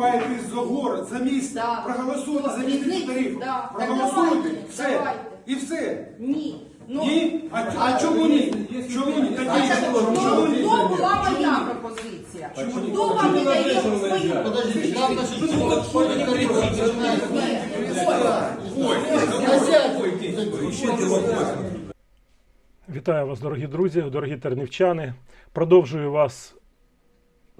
виступаєте за город, за місто, Да. проголосуйте за Різниця, місто тарифу. да. Так Проголосуйте, давайте, все. давайте. І все. Ні. Ну, Ні? А, а чому ні? Чому ні? а Тоді це- чому ну, ні? то була моя пропозиція. Чому? Хто вам не дає Чому? свою? Подождите, нам наши школы, школьные тарифы начинают. Вітаю вас, дорогі друзі, дорогі тернівчани. Продовжую вас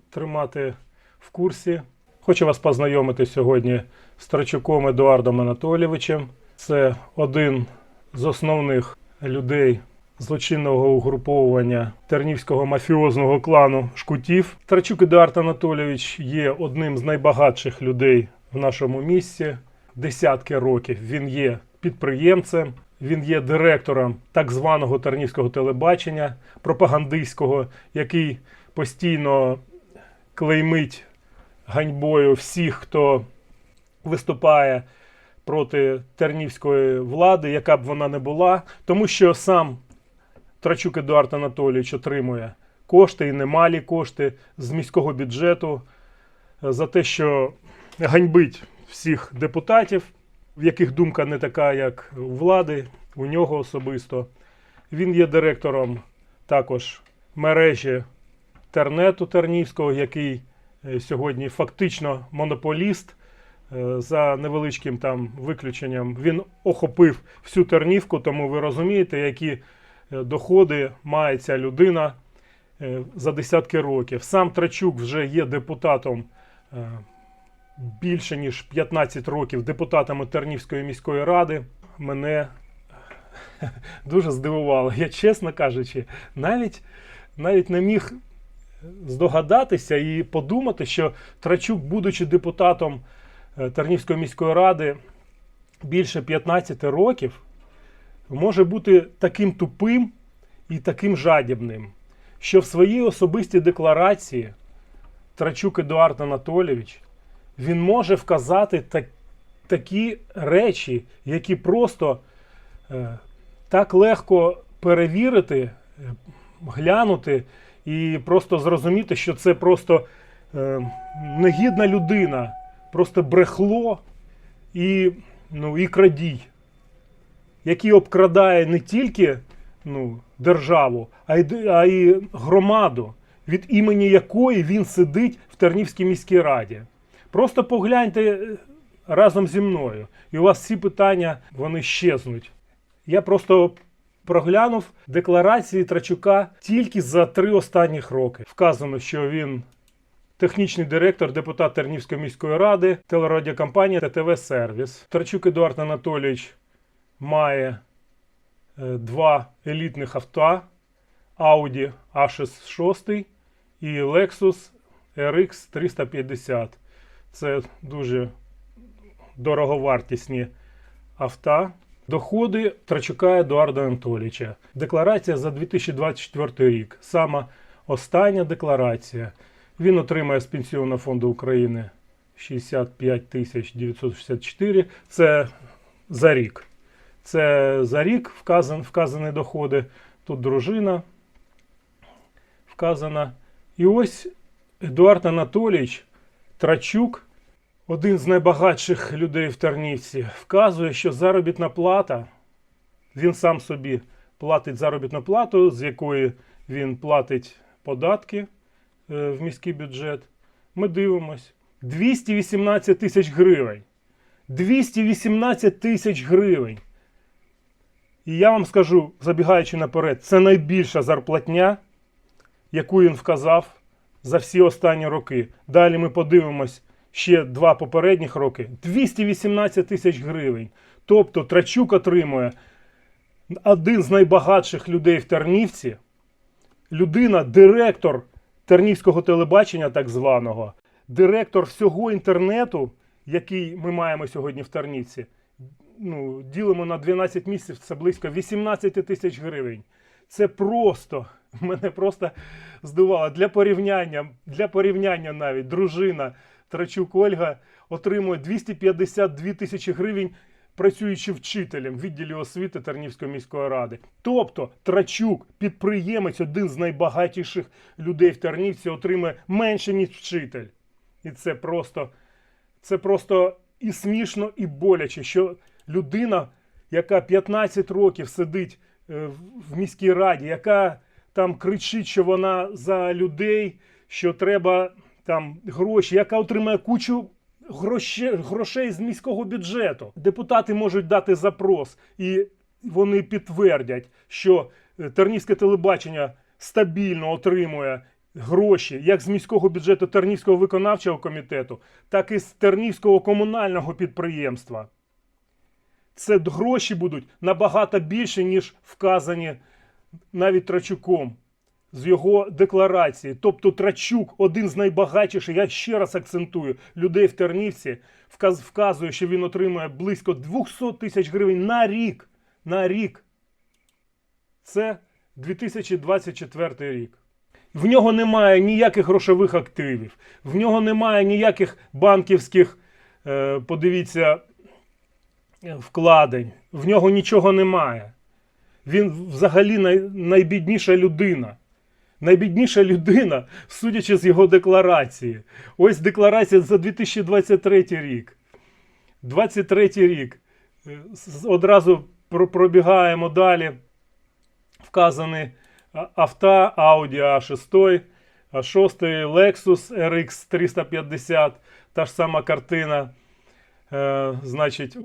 тримати в курсі. Хочу вас познайомити сьогодні з Трачуком Едуардом Анатолійовичем. Це один з основних людей злочинного угруповування тернівського мафіозного клану Шкутів. Трачук Едуард Анатолійович є одним з найбагатших людей в нашому місті. Десятки років він є підприємцем, він є директором так званого Тернівського телебачення пропагандистського, який постійно клеймить ганьбою всіх, хто виступає проти тернівської влади, яка б вона не була, тому що сам Трачук Едуард Анатолійович отримує кошти і немалі кошти з міського бюджету е, за те, що ганьбить всіх депутатів, в яких думка не така, як у влади, у нього особисто. Він є директором також мережі Тернету Тернівського, який сьогодні фактично монополіст. Е, За невеличким там виключенням він охопив всю Тернівку, тому ви розумієте, які е, доходи має ця людина е, за десятки років. Сам Трачук вже є депутатом е, більше ніж 15 років депутатами Тернівської міської ради. Мене дуже здивувало. Я, чесно кажучи, навіть, навіть не міг здогадатися і подумати, що Трачук, будучи депутатом е, Тернівської міської ради більше 15 років, може бути таким тупим і таким жадібним, що в своїй особистій декларації Трачук Едуард Анатолійович він може вказати так, такі речі, які просто е, так легко перевірити, е, глянути і просто зрозуміти, що це просто е, негідна людина, просто брехло і, ну, і крадій, який обкрадає не тільки ну, державу, а й, а й громаду, від імені якої він сидить в Тернівській міській раді. Просто погляньте е, разом зі мною, і у вас всі питання вони щезнуть. Я просто проглянув декларації Трачука тільки за три останніх роки. Вказано, що він технічний директор, депутат Тернівської міської ради, телерадіокомпанія ТТВ Сервіс. Трачук Едуард Анатолійович має е, два елітних авто: Audi A6 і Lexus RX 350. Це дуже дороговартісні авто. Доходи Трачука Едуарда Анатолійовича. Декларація за 2024 рік. Сама остання декларація. Він отримає з Пенсійного фонду України 65 тисяч 964. Це за рік. Це за рік вказан, вказані доходи. Тут дружина вказана. І ось Едуард Анатолійович Трачук, один з найбагатших людей в Тернівці, вказує, що заробітна плата, він сам собі платить заробітну плату, з якої він платить податки е, в міський бюджет. Ми дивимось. 218 тисяч гривень. 218 тисяч гривень. І я вам скажу, забігаючи наперед, це найбільша зарплатня, яку він вказав за всі останні роки. Далі ми подивимось ще два попередніх роки. 218 тисяч гривень. Тобто Трачук отримує один з найбагатших людей в Тернівці, людина, директор Тернівського телебачення, так званого, директор всього інтернету, який ми маємо сьогодні в Тернівці. Ну, ділимо на 12 місяців, це близько 18 тисяч гривень. Це просто мене просто здивувало. Для порівняння, для порівняння навіть дружина Трачук Ольга отримує 252 тисячі гривень, працюючи вчителем в відділі освіти Тернівської міської ради. Тобто Трачук, підприємець, один з найбагатіших людей в Тернівці, отримує менше, ніж вчитель. І це просто Це просто і смішно, і боляче, що людина, яка 15 років сидить е, в- в міській раді, яка там кричить, що вона за людей, що треба там гроші, яка отримає кучу грошей, грошей з міського бюджету. Депутати можуть дати запрос, і вони підтвердять, що е, Тернівське телебачення стабільно отримує гроші як з міського бюджету Тернівського виконавчого комітету, так і з Тернівського комунального підприємства. Це гроші будуть набагато більше, ніж вказані навіть Трачуком з його декларації. Тобто Трачук, один з найбагатших, я ще раз акцентую, людей в Тернівці, вказ- вказує, що він отримує близько 200 тисяч гривень на рік. На рік. Це 2024 рік. В нього немає ніяких грошових активів, в нього немає ніяких банківських, е, подивіться, вкладень. В нього нічого немає. Він взагалі най, найбідніша людина. Найбідніша людина, судячи з його декларації. Ось декларація за 2023 рік. 23 рік. Е, Одразу пробігаємо далі. Вказані авто Audi A6, A6, Lexus RX 350, та ж сама картина. Е, значить,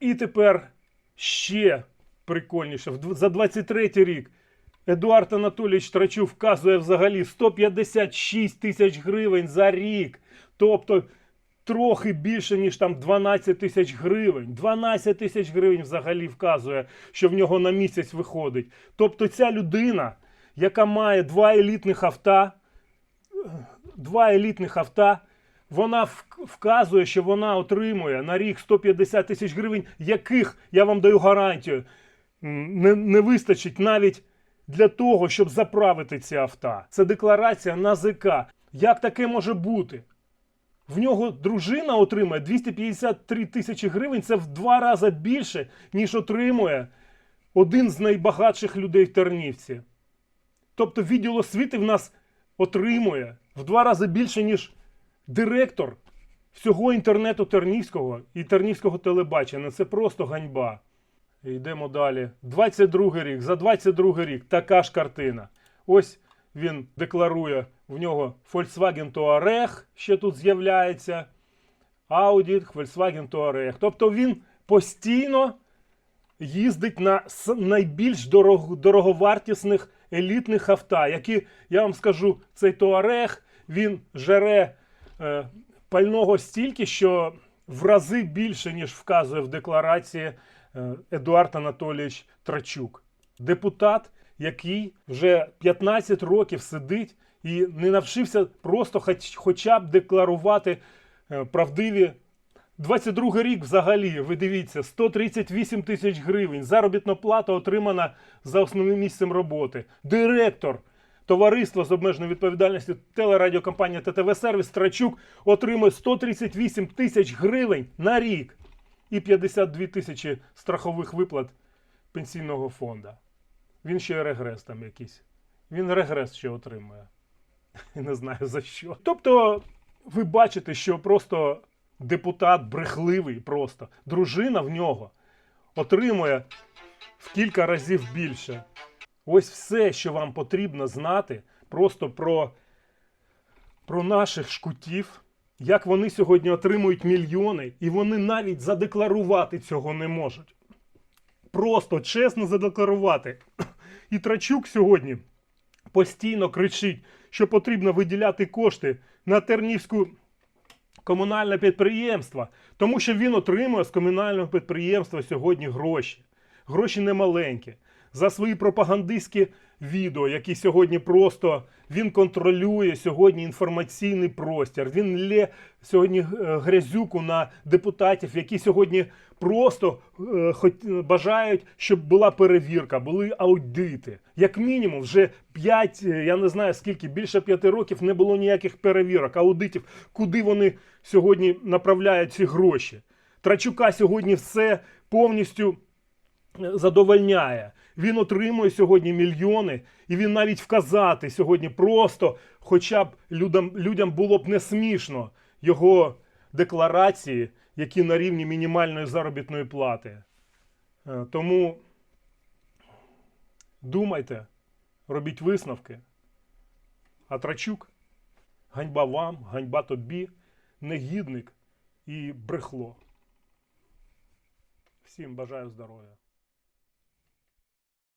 і тепер ще прикольніше. За 23 рік Едуард Анатолійович Трачук вказує взагалі 156 тисяч гривень за рік. Тобто трохи більше, ніж там 12 тисяч гривень. 12 тисяч гривень взагалі вказує, що в нього на місяць виходить. Тобто ця людина, яка має два елітних авто, два елітних авто, вона вказує, що вона отримує на рік 150 тисяч гривень, яких, я вам даю гарантію, не, не вистачить навіть для того, щоб заправити ці авто. Це декларація на ЗК. Як таке може бути? В нього дружина отримує 253 тисячі гривень. Це в два рази більше, ніж отримує один з найбагатших людей в Тернівці. Тобто відділ освіти в нас отримує в два рази більше, ніж директор всього інтернету Тернівського і Тернівського телебачення. Це просто ганьба. Йдемо далі. 22 рік. За 22 рік така ж картина. Ось він декларує в нього Volkswagen Touareg, ще тут з'являється. Audi, Volkswagen Touareg. Тобто він постійно їздить на найбільш дорог, дороговартісних елітних авто, які, я вам скажу, цей Touareg, він жере е, пального стільки, що в рази більше, ніж вказує в декларації Едуард Анатолійович Трачук. Депутат, який вже 15 років сидить і не навчився просто хоч, хоча б декларувати е, правдиві 22 рік взагалі, ви дивіться, 138 тисяч гривень. Заробітна плата отримана за основним місцем роботи. Директор товариства з обмеженою відповідальністю телерадіокомпанія ТТВ Сервіс Трачук отримує 138 тисяч гривень на рік і 52 тисячі страхових виплат пенсійного фонду. Він ще й регрес там якийсь. Він регрес ще отримує. Не знаю за що. Тобто, ви бачите, що просто депутат брехливий просто. Дружина в нього отримує в кілька разів більше. Ось все, що вам потрібно знати, просто про, про наших шкутів, як вони сьогодні отримують мільйони, і вони навіть задекларувати цього не можуть. Просто чесно задекларувати. І Трачук сьогодні постійно кричить, що потрібно виділяти кошти на Тернівську комунальне підприємство, тому що він отримує з комунального підприємства сьогодні гроші. Гроші немаленькі. За свої пропагандистські відео, які сьогодні просто він контролює сьогодні інформаційний простір. Він лє сьогодні е, грязюку на депутатів, які сьогодні просто е, бажають, щоб була перевірка, були аудити. Як мінімум, вже 5, я не знаю скільки, більше 5 років не було ніяких перевірок, аудитів, куди вони сьогодні направляють ці гроші. Трачука сьогодні все повністю задовольняє. Він отримує сьогодні мільйони, і він навіть вказати сьогодні просто, хоча б людям, людям було б не смішно його декларації, які на рівні мінімальної заробітної плати. Е, Тому думайте, робіть висновки. А Трачук, ганьба вам, ганьба тобі, негідник і брехло. Всім бажаю здоров'я.